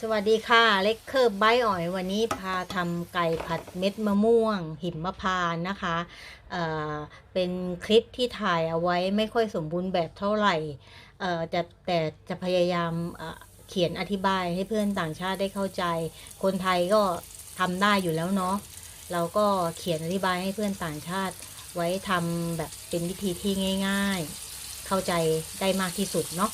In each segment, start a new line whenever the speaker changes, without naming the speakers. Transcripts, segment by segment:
สวัสดีค่ะ เล็กเคอร์ไบอ่อย วันนี้พาทำไก่ผัดเม็ดมะม่วง หิมพานนะคะเอ่อเป็นคลิปที่ถ่ายเอาไว้ไม่ค่อยสมบูรณ์แบบเท่าไหร่เอ่อแต่แต่จะพยายามเเขียนอธิบายให้เพื่อนต่างชาติได้เข้าใจ คนไทยก็ทำได้อยู่แล้วเนาะเราก็เขียนอธิบายให้เพื่อนต่างชาติไว้ทำแบบเป็นวิธีที่ง่าย ๆ เข้าใจได้มากที่สุดเนาะ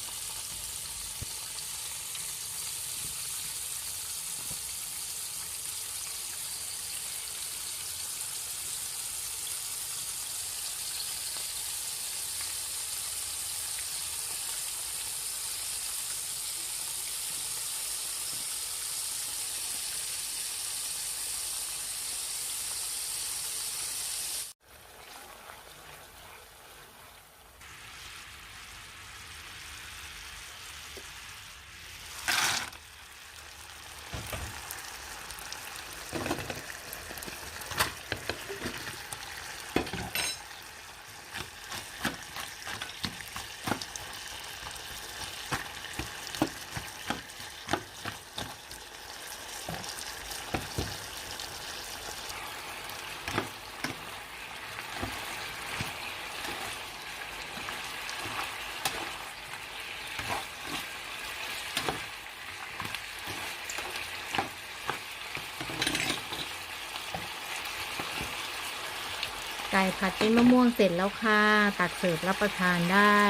ไก่ผัดเป็นมะม่วงเสร็จแล้วค่ะ ตักเสิร์ฟรับประทานได้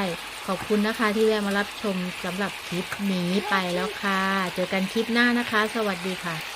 ขอบคุณนะคะที่แวะมารับชมสำหรับคลิปนี้ไปแล้วค่ะ เจอกันคลิปหน้านะคะ สวัสดีค่ะ